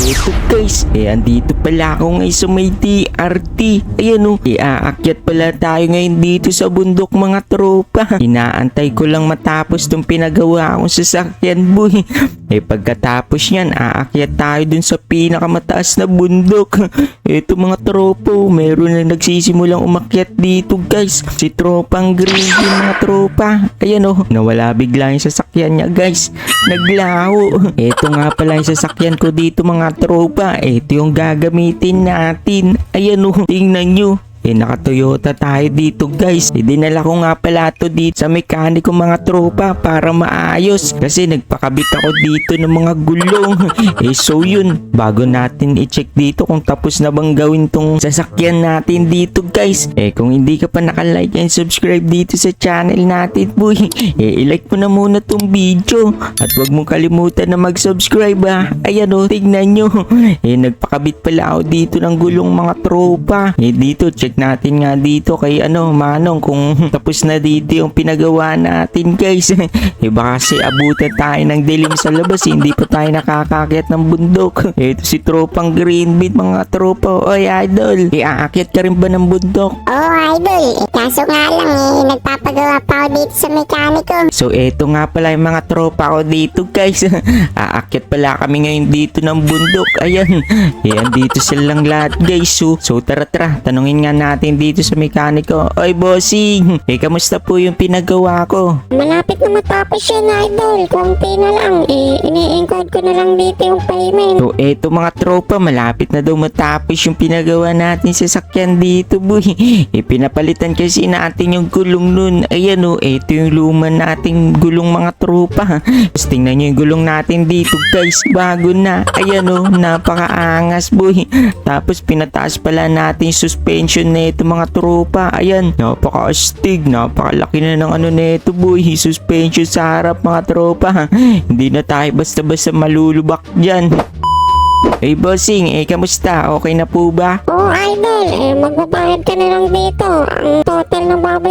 Eto guys, eh andito pala ako ngayon sa may DRT. Ayan o, eh aakyat pala tayo ngayon dito sa bundok mga tropa. Inaantay ko lang matapos tong pinagawa akong sasakyan boy. Eh pagkatapos yan, aakyat tayo dun sa pinakamataas na bundok. Eto mga tropo, meron na nagsisimulang umakyat dito guys. Si tropang green yung mga tropa. Ayan o, nawala bigla yung sasakyan niya guys. Naglaho. Eto nga pala yung sasakyan ko dito mga tropa. Ito yung gagamitin natin. Ayan o, tingnan nyo. Eh, naka-Toyota tayo dito guys. Eh, dinala ko nga pala to dito sa mekaniko mga tropa para maayos. Kasi nagpakabit ako dito ng mga gulong. Eh, so yun. Bago natin i-check dito kung tapos na bang gawin tong sasakyan natin dito guys. Eh, kung hindi ka pa nakalike and subscribe dito sa channel natin boy. Eh, ilike mo na muna tong video. At huwag mong kalimutan na mag-subscribe ha. Ayan o, tignan nyo. Eh, nagpakabit pala ako dito ng gulong mga tropa. Eh, dito, check natin nga dito kay ano, Manong kung tapos na dito yung pinagawa natin guys. eh, baka kasi abutan tayo ng dilim sa labas. eh, Hindi pa tayo nakakakyat ng bundok. Ito si tropang green bean mga tropa. Oy, idol. Eh, aakyat ka rin ba ng bundok? Oo, idol. Eh, kaso nga lang eh, nagpapagawa pa ako dito sa mekaniko. So eto nga pala yung mga tropa ko dito guys. Aakyat pala kami ngayon dito ng bundok. Ayan. Eh andito silang lahat guys. So, so tara tara. Tanungin nga natin dito sa mekaniko. Oy bossing. Eh kamusta po yung pinagawa ko? Malapit na matapos yan, idol. Kunti na lang. Eh, ini-encode ko na lang dito yung payment. So eto mga tropa. Malapit na daw matapos yung pinagawa natin sa sakyan dito boy. Eh pinapalitan kasi natin yung gulong nun. Ayan o. Eto yung luma nating gulong mga tropa. Tapos tingnan nyo yung gulong natin dito guys. Bago na. Ayan o. Napakaangas boy. Tapos pinataas pala natin suspension na ito mga tropa. Ayan. Napaka-astig. Napakalaki na ng ano na ito boy. Suspension sa harap mga tropa. Hindi na tayo basta-basta malulubak dyan. Hey bossing, eh kamusta? Okay na po ba? Oo, idol. Eh, magbabayad ka na lang dito. Ang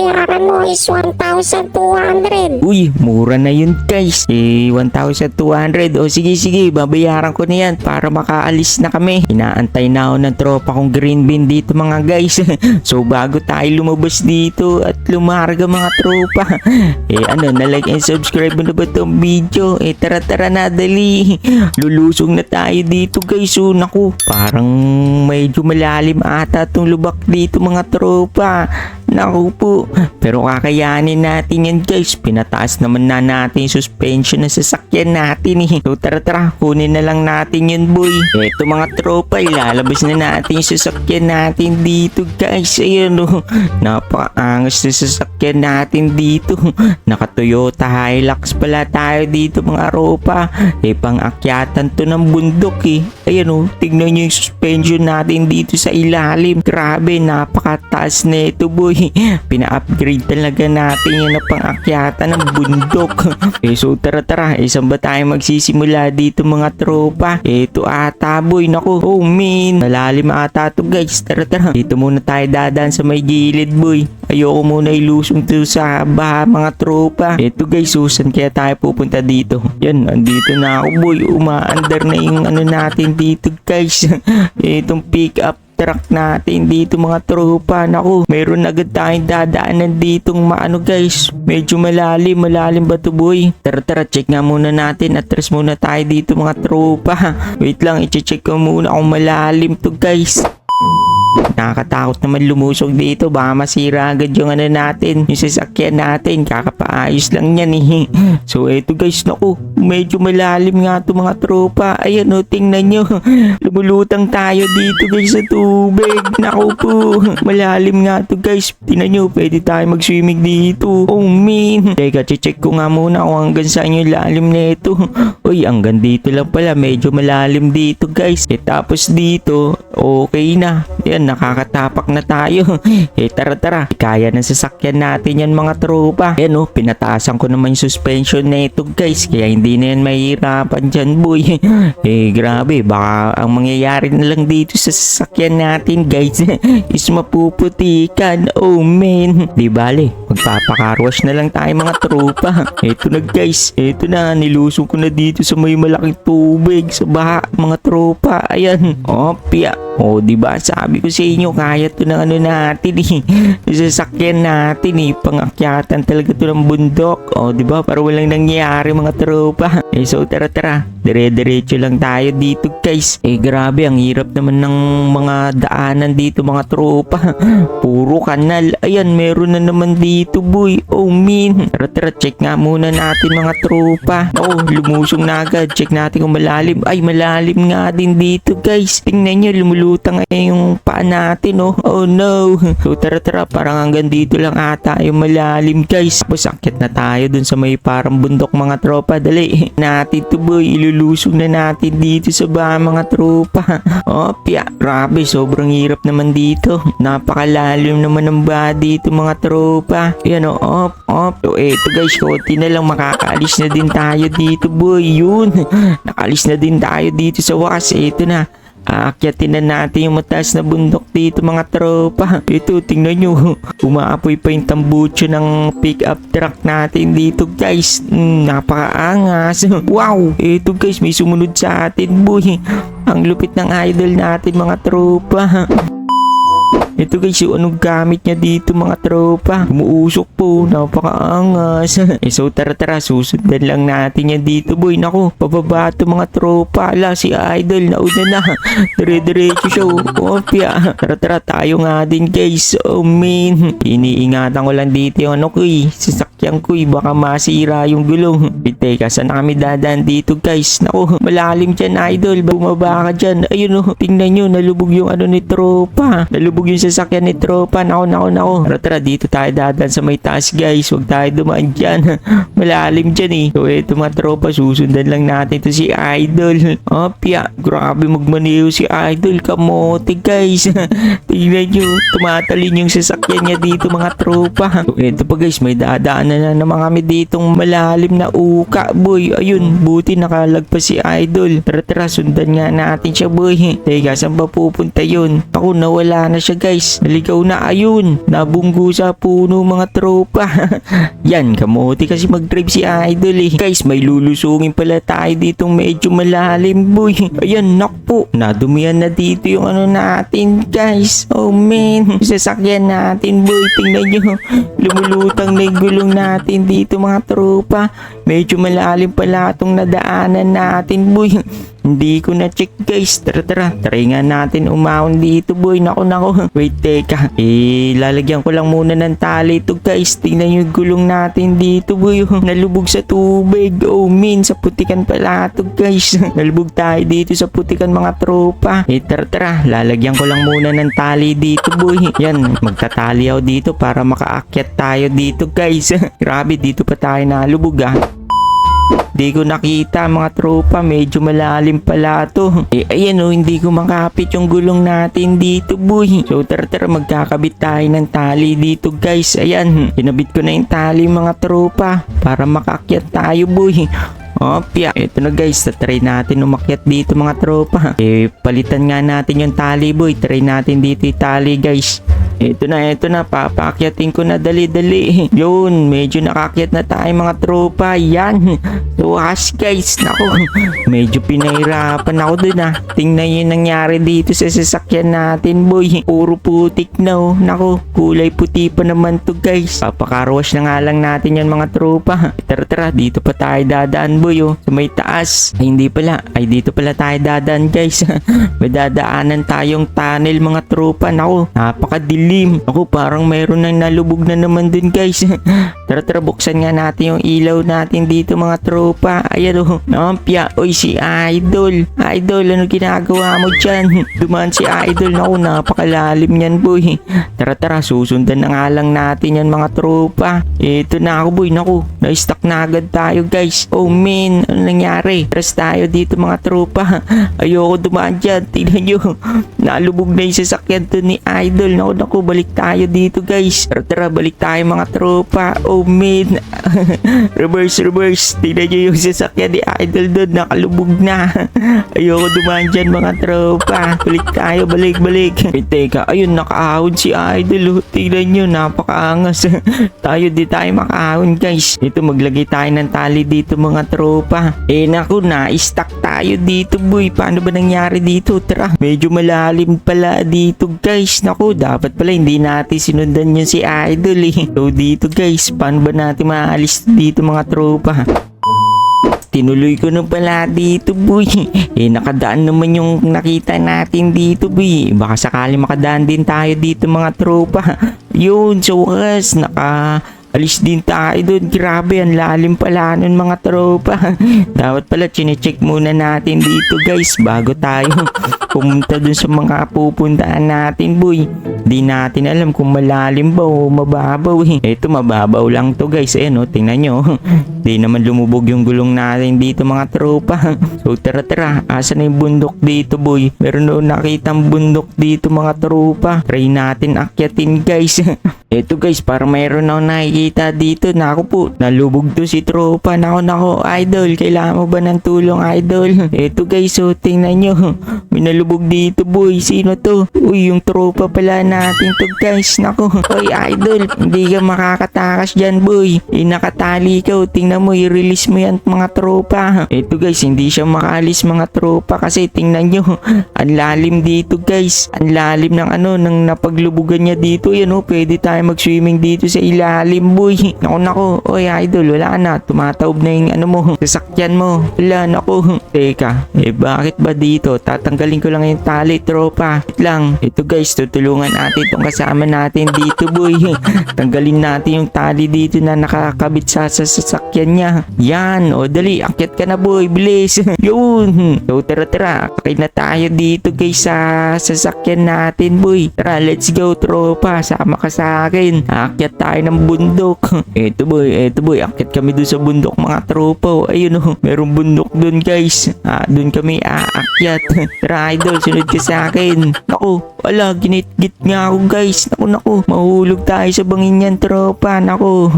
babayaran mo is 1,200. Uy, mura na yun guys. Eh, 1,200. O sige sige, babayaran ko na yan para makaalis na kami. Inaantay na ako ng tropa kong green bean dito mga guys. so bago tayo lumabas dito at lumarga mga tropa. eh ano, na like and subscribe mo na ba tong video? Eh tara tara na dali. Lulusong na tayo dito guys. So naku, parang medyo malalim ata tong lubak dito mga tropa. Naku po. Pero kakayanin natin yan guys. Pinataas naman na natin yung suspension ng sasakyan natin eh. So tara tara, kunin na lang natin yun boy. Eto mga tropa, ilalabas na natin yung sasakyan natin dito guys. Ayan o. Napakaangas na sasakyan natin dito. Naka Toyota Hilux pala tayo dito mga tropa. Eh pang-akyatan to ng bundok eh. Ayan o, tignan nyo yung suspension natin dito sa ilalim. Grabe, napakataas na ito boy. Pina-upgrade talaga natin yan na pang-akyatan ng bundok. eh so tara tara, eh ba tayo magsisimula dito mga tropa? Ito ata boy, naku. Oh man, malalim ata to guys. Tara tara, dito muna tayo dadaan sa may gilid boy. Ayoko muna ilusong to sa baha mga tropa. Ito guys, susan kaya tayo pupunta dito. Yan, andito na ako boy. Umaandar na yung ano natin dito guys. Itong pick up truck natin dito mga tropa. Naku, meron agad tayong dadaanan ditong maano guys. Medyo malalim, malalim ba to boy? Tara tara, check nga muna natin. Atras muna tayo dito mga tropa. Wait lang, i-check ko muna kung malalim to guys. Nakakatakot naman lumusog dito. Baka masira agad yung ano natin. Yung sasakyan natin. Kakapaayos lang yan eh. So eto guys, naku. Medyo malalim nga to mga tropa. Ayan o, tingnan nyo. Lumulutang tayo dito guys sa tubig. Naku po. Malalim nga to guys. Tingnan nyo, pwede tayo mag-swimming dito. Oh man. Teka, check ko nga muna kung hanggang saan yung lalim na ito. Uy, hanggang dito lang pala. Medyo malalim dito guys. E tapos dito, okay na. Yan, nakakatapak na tayo. eh tara tara, kaya ng sasakyan natin yan mga tropa. Yan oh, pinataasan ko naman yung suspension na ito guys. Kaya hindi na yan mahirapan dyan boy. eh grabe, baka ang mangyayari na lang dito sa sasakyan natin guys is mapuputikan. Oh man. Di bale, magpapakarwash na lang tayo mga tropa. Eto na guys, eto na, nilusong ko na dito sa may malaking tubig sa baha mga tropa. Ayan, opya. O, di ba sabi ko sa inyo, kaya to ng ano natin eh. Sasakyan natin eh. Pangakyatan talaga to ng bundok. O, di ba? Para walang nangyayari mga tropa. Eh, so tara tara. Dire-diretso lang tayo dito guys. Eh, grabe. Ang hirap naman ng mga daanan dito mga tropa. Puro kanal. Ayan, meron na naman dito boy. Oh, min. Tara tara, check nga muna natin mga tropa. Oh, lumusong na agad. Check natin kung malalim. Ay, malalim nga din dito guys. Tingnan nyo, lumulutang ngayon yung paa natin oh. Oh no. So tara tara, parang hanggang dito lang ata yung malalim guys. Tapos akit na tayo dun sa may parang bundok mga tropa. Dali. Natin to boy. Ilulusong na natin dito sa baha mga tropa. Oh, pia. Grabe, sobrang hirap naman dito. Napakalalim naman ng baha dito mga tropa. Yan oh, op, op. So eto guys, konti na lang makakaalis na din tayo dito boy. Yun. Nakalis na din tayo dito sa wakas. Eto na. Aakyatin na natin yung mataas na bundok dito mga tropa. Ito, tingnan nyo. Umaapoy pa yung tambucho ng pick-up truck natin dito guys. Napakaangas. Wow! Ito guys, may sumunod sa atin boy. Ang lupit ng idol natin mga tropa. Ito guys, yung anong gamit niya dito mga tropa. Umuusok po, napakaangas. eh so tara tara, susundan lang natin yan dito boy. Nako, pababa to mga tropa. Ala, si Idol, nauna na. Dire-diretso siya. oh. Opya. Tara tara, tayo nga din guys. Oh man. Iniingatan ko lang dito yung ano ko eh. Sasakyan ko eh. Baka masira yung gulong. Eh, teka, na kami dadaan dito guys? Nako, malalim dyan Idol. Bumaba ka dyan. Ayun oh, tingnan nyo, nalubog yung ano ni tropa. Nalubog yung sasakyan ni tropa. Nako, nako, nako. Tara, tara, dito tayo dadaan sa may taas guys. Huwag tayo dumaan dyan. Malalim dyan eh. So, eto mga tropa, susundan lang natin to si Idol. Opya, grabe magmaneho si Idol. Kamote guys. Tingnan nyo, tumatalin yung sasakyan niya dito mga tropa. So, eto pa guys, may dadaanan na naman kami ditong malalim na uka boy. Ayun, buti nakalagpas si Idol. Tara, tara, sundan nga natin siya boy. Teka, saan ba pupunta yun? Ako, nawala na siya guys. Naligaw na ayun. Nabunggo sa puno mga tropa. Yan, kamote kasi mag-drive si Idol eh. Guys, may lulusungin pala tayo ditong medyo malalim boy. Ayan, nakpo. Nadumihan na dito yung ano natin guys. Oh man, sasakyan natin boy. Tingnan nyo. Lumulutang na yung gulong natin dito mga tropa. Medyo malalim pala itong nadaanan natin boy. Hindi ko na check guys. Tara tara. Try nga natin umahon dito boy. Nako nako. Wait teka. Eh lalagyan ko lang muna ng tali ito guys. Tingnan yung gulong natin dito boy. Nalubog sa tubig. Oh min. Sa putikan pala ito guys. Nalubog tayo dito sa putikan mga tropa. Eh tara tara. Lalagyan ko lang muna ng tali dito boy. Yan. Magtatali ako dito para makaakyat tayo dito guys. Grabe dito pa tayo nalubog ah. Di ko nakita mga tropa, medyo malalim pala to. Eh ayan oh, hindi ko makapit yung gulong natin dito boy. So tara tara magkakabit tayo ng tali dito guys. Ayan, kinabit ko na yung tali mga tropa para makakyat tayo boy. Opya, ito na guys, try natin umakyat dito mga tropa. Eh, palitan nga natin yung tali boy. Try natin dito yung tali guys. Ito na, ito na, papakyatin ko na dali-dali. Yun, medyo nakakyat na tayo mga tropa. Yan. Tuwas guys, nako. Medyo pinahirapan ako dun ah. Tingnan yung nangyari dito sa sasakyan natin boy. Puro putik na oh. Nako, kulay puti pa naman to guys. Papakarwash na nga lang natin yan mga tropa. Tara tara, dito pa tayo dadaan boy oh. Sa may taas. Ay hindi pala, ay dito pala tayo dadaan guys. may dadaanan tayong tunnel mga tropa. Nako, napakadilim dilim. Ako parang mayroon nang nalubog na naman dun guys. tara tara buksan nga natin yung ilaw natin dito mga tropa. Ayan o. Nampya. Uy si Idol. Idol ano ginagawa mo dyan? Dumaan si Idol. Naku napakalalim yan boy. Tara tara susundan na nga lang natin yan mga tropa. Ito na ako boy. Naku na-stuck na agad tayo guys. Oh man ano nangyari? Tras tayo dito mga tropa. Ayoko dumaan dyan. Tingnan nyo. Nalubog na yung sasakyan to ni Idol. Naku naku balik tayo dito guys. Tara tara balik tayo mga tropa. Oh man. reverse reverse. Tingnan nyo yung sasakyan ni Idol doon. Nakalubog na. Ayoko dumaan dyan mga tropa. Balik tayo balik balik. Wait teka. Ayun nakaahon si Idol. oh. Tingnan nyo napakaangas. tayo di tayo makaahon guys. Ito maglagay tayo ng tali dito mga tropa. Eh naku na-stuck tayo dito boy. Paano ba nangyari dito? Tara. Medyo malalim pala dito guys. Naku dapat pala hindi natin sinundan yun si Idol eh. So dito guys. Paano ba natin maalis dito mga tropa? Tinuloy ko na pala dito, boy. Eh, nakadaan naman yung nakita natin dito, boy. Baka sakali makadaan din tayo dito, mga tropa. Yun, sa wakas, naka... Alis din tayo doon. Grabe, ang lalim pala nun mga tropa. Dapat pala, chinecheck muna natin dito guys bago tayo pumunta dun sa mga pupuntaan natin boy. Di natin alam kung malalim ba o mababaw eh. Ito mababaw lang to guys. Eh no, tingnan nyo. Di naman lumubog yung gulong natin dito mga tropa. So tara tara, asa na yung bundok dito boy? Meron doon nakitang bundok dito mga tropa. Try natin akyatin guys. Ito guys, para mayroon ako nakikita dito. Nako po, nalubog to si tropa. Nako nako, idol, kailangan mo ba ng tulong idol? Ito guys, so tingnan nyo. May nalubog dito boy. Sino to? Uy, yung tropa pala natin to guys. Nako, oy idol, hindi ka makakatakas dyan boy. Eh, nakatali ka. oh. Tingnan mo, i-release mo yan mga tropa. Ito guys, hindi siya makaalis mga tropa kasi tingnan nyo. Ang lalim dito guys. Ang lalim ng ano, ng napaglubugan niya dito. Yan oh, pwede tayo mag-swimming dito sa ilalim boy. Nako nako, oy idol, wala na. Tumataob na yung ano mo, sasakyan mo. Wala, nako. Teka, eh bakit ba dito? Tatanggalin ko lang yung tali, tropa. Wait lang. Ito guys, tutulungan natin itong kasama natin dito boy. Tanggalin natin yung tali dito na nakakabit sa, sa sasakyan niya. Yan, o dali, akyat ka na boy, bilis. Yun. So tara tara, akay na tayo dito guys sa sasakyan natin boy. Tara, let's go tropa. Sama ka sa akin. Aakyat tayo ng bundok. Eto boy, eto boy, akyat kami dun sa bundok mga tropa. Ayun oh, merong bundok dun guys. Ah, dun kami aakyat. Tara idol, sunod ka sa akin. Naku, wala, ginit-git nga ako guys. Naku, naku, mahulog tayo sa bangin yan tropa. Naku.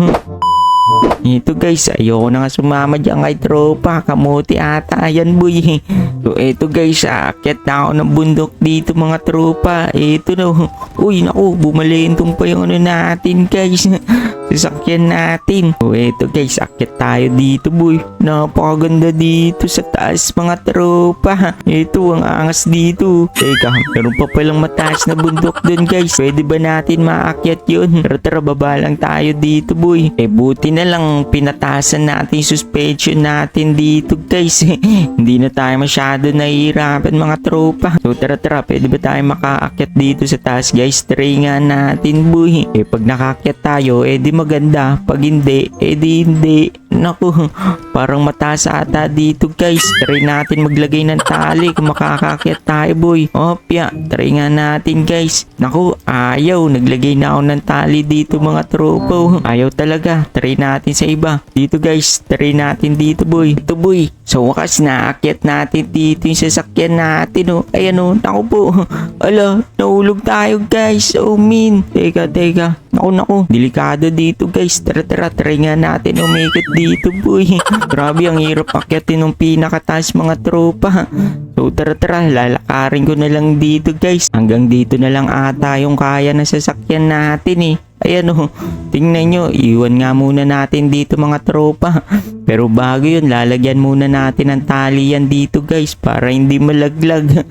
Ito guys, ayoko na nga sumama dyan kay tropa. Kamuti ata yan boy. So ito guys, aakyat na ako ng bundok dito mga tropa. Ito na. Uy, naku, bumalentong pa yung ano natin guys. Sasakyan natin. So ito guys, akyat tayo dito boy. Napakaganda dito sa taas mga tropa. Ito, ang angas dito. Teka, meron pa palang mataas na bundok dun guys. Pwede ba natin maakyat yun? Tara tara, baba lang tayo dito boy. Eh buti na lang pinatasan natin yung suspension natin dito guys. Hindi na tayo masyado nahihirapan mga tropa. So tara tara, pwede ba tayo makaakyat dito sa taas guys? Try nga natin boy. Eh pag nakaakyat tayo, eh di maganda. Pag hindi, eh di hindi. Naku, parang mataas ata dito guys. Try natin maglagay ng tali kung makakakyat tayo boy. Opya, try nga natin guys. Naku, ayaw. Naglagay na ako ng tali dito mga tropa. Ayaw talaga. Try natin sa iba. Dito guys, try natin dito boy. Ito boy. Sa wakas, naakyat natin dito yung sasakyan natin oh. Ayan oh, naku po. Ala, nahulog tayo guys. Oh min. Teka, teka. Naku, naku. Delikado dito guys. Tara, tara. Try nga natin umikot dito boy. Grabe, ang hirap akyatin ng pinakataas mga tropa. So tara tara, lalakarin ko na lang dito guys. Hanggang dito na lang ata yung kaya na sasakyan natin eh. Ayan o, tingnan nyo, iwan nga muna natin dito mga tropa. Pero bago yun, lalagyan muna natin ng tali yan dito guys para hindi malaglag.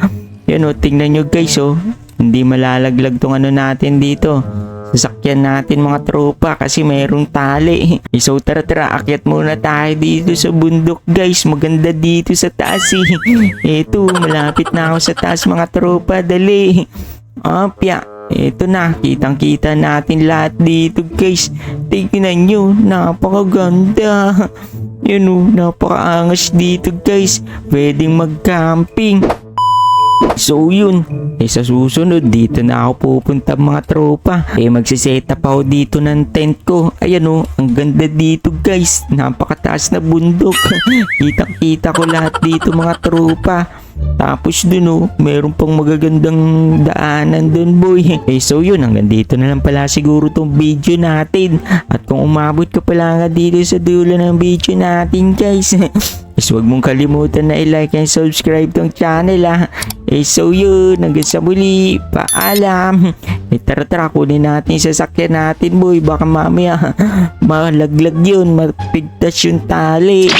Yan o, tingnan nyo guys o, hindi malalaglag tong ano natin dito. Sasakyan natin mga tropa kasi mayroong tali. So tara tara, akyat muna tayo dito sa bundok guys. Maganda dito sa taas eh. Eto, malapit na ako sa taas mga tropa. Dali. Opya. Ito na, kitang-kita natin lahat dito guys. Tingnan nyo, napakaganda. Yan o, napakaangas dito guys. Pwedeng mag-camping. So yun, eh sa susunod dito na ako pupunta mga tropa. Eh magsiset up ako dito ng tent ko. Ayan o, ang ganda dito guys. Napakataas na bundok. Kitang kita ko lahat dito mga tropa. Tapos dun oh, meron pang magagandang daanan dun boy. Eh so yun, hanggang dito na lang pala siguro tong video natin. At kung umabot ka pala nga dito sa dulo ng video natin guys. is huwag mong kalimutan na i-like and subscribe tong channel ah. Eh so yun, hanggang sa muli, paalam. Eh tara tara, kunin natin yung sasakyan natin boy. Baka mamaya malaglag yun, mapigtas yung tali.